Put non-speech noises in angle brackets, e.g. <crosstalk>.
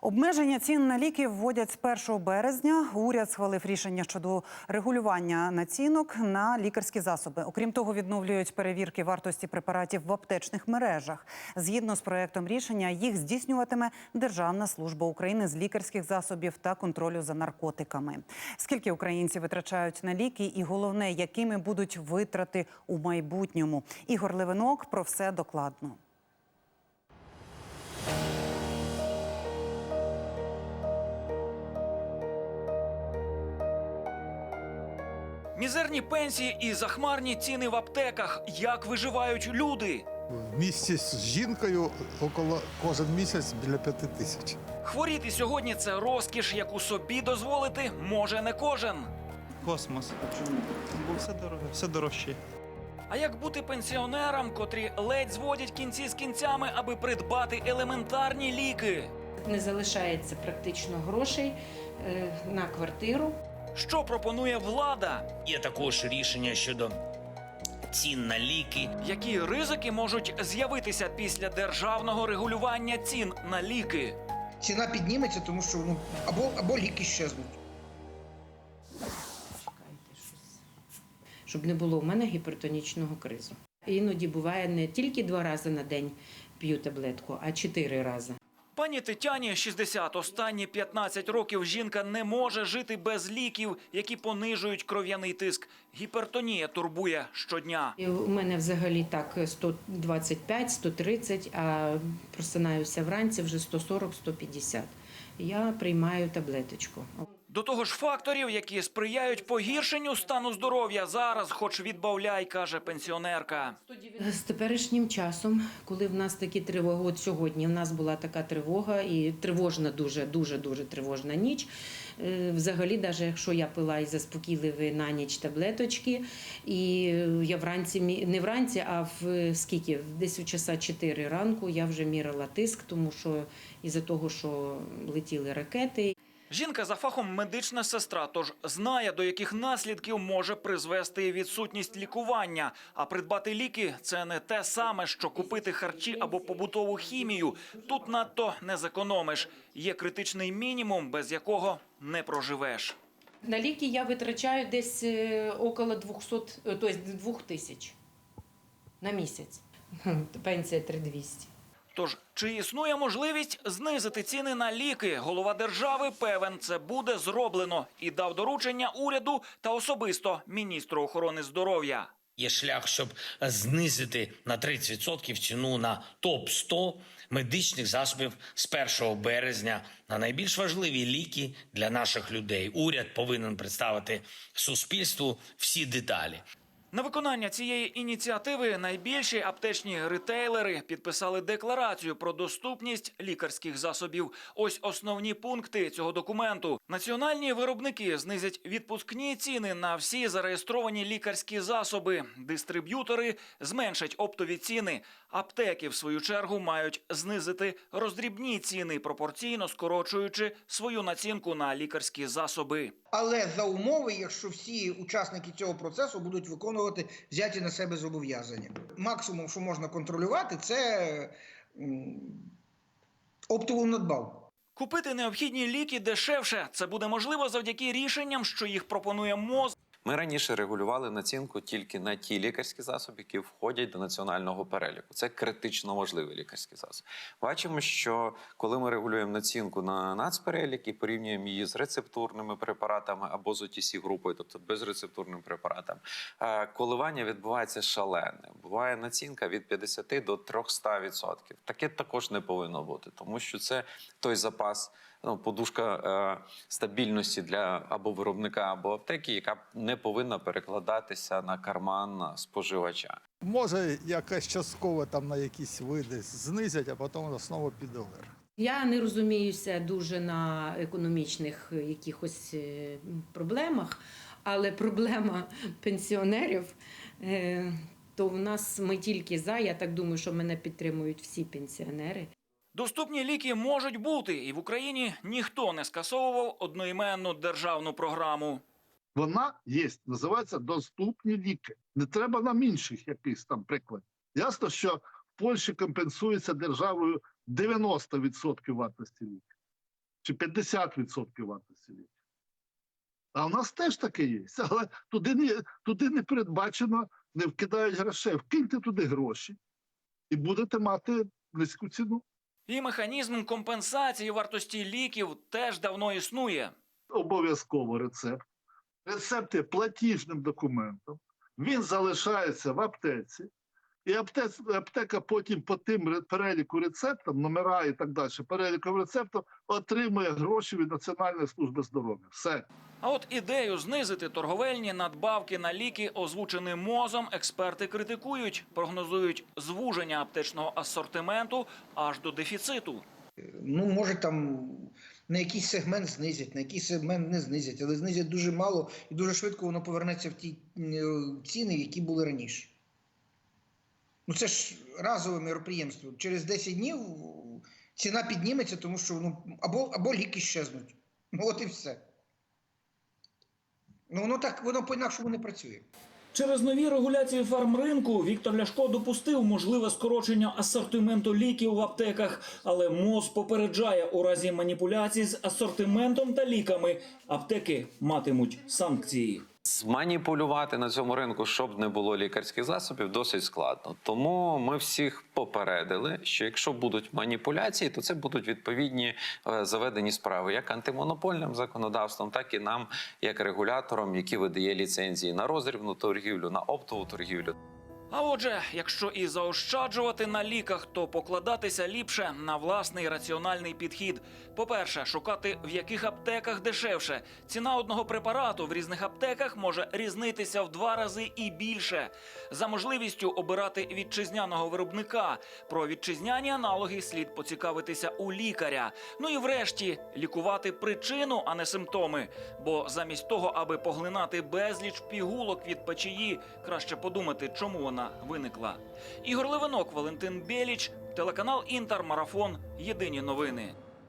Обмеження цін на ліки вводять з 1 березня. Уряд схвалив рішення щодо регулювання націнок на лікарські засоби. Окрім того, відновлюють перевірки вартості препаратів в аптечних мережах. Згідно з проектом рішення, їх здійснюватиме Державна служба України з лікарських засобів та контролю за наркотиками. Скільки українці витрачають на ліки, і головне, якими будуть витрати у майбутньому. Ігор Левинок про все докладно. Мізерні пенсії і захмарні ціни в аптеках. Як виживають люди? В місті з жінкою около кожен місяць біля п'яти тисяч. Хворіти сьогодні це розкіш, яку собі дозволити може не кожен. Космос. Чому? Бо все дороге, все дорожче. А як бути пенсіонерам, котрі ледь зводять кінці з кінцями, аби придбати елементарні ліки? не залишається практично грошей е, на квартиру. Що пропонує влада? Є також рішення щодо цін на ліки. Які ризики можуть з'явитися після державного регулювання цін на ліки? ціна підніметься, тому що ну або, або ліки щезнуть. Чекайте щось. Щоб не було в мене гіпертонічного кризу. Іноді буває не тільки два рази на день п'ю таблетку, а чотири рази. Пані Тетяні 60. Останні 15 років жінка не може жити без ліків, які понижують кров'яний тиск. Гіпертонія турбує щодня. У мене взагалі так 125, 130, а просинаюся вранці вже 140-150. Я приймаю таблеточку. До того ж, факторів, які сприяють погіршенню стану здоров'я, зараз, хоч відбавляй, каже пенсіонерка. З теперішнім часом, коли в нас такі тривоги, от сьогодні в нас була така тривога і тривожна, дуже дуже дуже тривожна ніч. Е, Взагалі, навіть якщо я пила і заспокійливі на ніч таблеточки, і я вранці не вранці, а в скільки? Десь у часа 4 ранку я вже мірила тиск, тому що із-за того, що летіли ракети. Жінка за фахом медична сестра, тож знає, до яких наслідків може призвести відсутність лікування. А придбати ліки це не те саме, що купити харчі або побутову хімію. Тут надто не зекономиш. Є критичний мінімум, без якого не проживеш. На ліки я витрачаю десь е, около 200, е, тобто 2 тисяч на місяць. Пенсія 3200. Тож чи існує можливість знизити ціни на ліки? Голова держави певен, це буде зроблено і дав доручення уряду та особисто міністру охорони здоров'я. Є шлях, щоб знизити на 30% ціну на топ 100 медичних засобів з 1 березня на найбільш важливі ліки для наших людей. Уряд повинен представити суспільству всі деталі. На виконання цієї ініціативи найбільші аптечні ритейлери підписали декларацію про доступність лікарських засобів. Ось основні пункти цього документу. Національні виробники знизять відпускні ціни на всі зареєстровані лікарські засоби. Дистриб'ютори зменшать оптові ціни. Аптеки, в свою чергу, мають знизити роздрібні ціни, пропорційно скорочуючи свою націнку на лікарські засоби. Але за умови, якщо всі учасники цього процесу будуть виконувати взяті на себе зобов'язання. Максимум, що можна контролювати, це оптову надбавку. Купити необхідні ліки дешевше. Це буде можливо завдяки рішенням, що їх пропонує МОЗ. Ми раніше регулювали націнку тільки на ті лікарські засоби, які входять до національного переліку. Це критично важливі лікарські засоби. Бачимо, що коли ми регулюємо націнку на нацперелік і порівнюємо її з рецептурними препаратами або з otc групою, тобто безрецептурним препаратом, е, коливання відбувається шалене. Буває націнка від 50 до 300%. Таке також не повинно бути, тому що це той запас ну, подушка е, стабільності для або виробника, або аптеки, яка не повинна перекладатися на карман споживача. Може, якась частково там на якісь види знизять, а потім знову піде вверх. Я не розуміюся дуже на економічних якихось е, проблемах, але проблема <laughs> пенсіонерів. е, То в нас ми тільки за. Я так думаю, що мене підтримують всі пенсіонери. Доступні ліки можуть бути, і в Україні ніхто не скасовував одноіменну державну програму. Вона є, називається доступні ліки. Не треба нам інших якихось там прикладів. Ясно, що в Польщі компенсується державою 90% вартості ліків. чи 50% вартості ліків. А в нас теж таке є. <laughs> Але туди не, туди не передбачено, не вкидають грошей. Вкиньте туди гроші і будете мати низьку ціну. І механізм компенсації вартості ліків теж давно існує. Обов'язково рецепт. Рецепт є платіжним документом. Він залишається в аптеці. І аптец, аптека потім по тим переліку рецептам, номера і так далі, переліком рецептів отримує гроші від Національної служби здоров'я. Все. А от ідею знизити торговельні надбавки на ліки, озвучені мозом, експерти критикують, прогнозують звуження аптечного асортименту аж до дефіциту. Ну, може там на якийсь сегмент знизять, на якийсь сегмент не знизять, але знизять дуже мало і дуже швидко воно повернеться в ті е, ціни, які були раніше. Ну це ж разове мероприємство. Через 10 днів ціна підніметься, тому що ну, або, або ліки щезнуть. <laughs> Ну от і все. Ну воно так, воно по-інакшому не працює. Через нові регуляції фармринку Віктор Ляшко допустив можливе скорочення асортименту ліків в аптеках, але МОЗ попереджає у разі маніпуляцій з асортиментом та ліками аптеки матимуть санкції. Зманіпулювати на цьому ринку, щоб не було лікарських засобів, досить складно. Тому ми всіх попередили, що якщо будуть маніпуляції, то це будуть відповідні е, заведені справи як антимонопольним законодавством, так і нам, як регуляторам, які видає ліцензії на розрівну торгівлю, на оптову торгівлю. А отже, якщо і заощаджувати на ліках, то покладатися ліпше на власний раціональний підхід. По-перше, шукати в яких аптеках дешевше. Ціна одного препарату в різних аптеках може різнитися в два рази і більше. За можливістю обирати вітчизняного виробника. Про вітчизняні аналоги слід поцікавитися у лікаря. Ну і врешті лікувати причину, а не симптоми. Бо замість того, аби поглинати безліч пігулок від печії, краще подумати, чому вона виникла. Ігор Левинок, Валентин Беліч, телеканал Інтер Марафон. Єдині новини.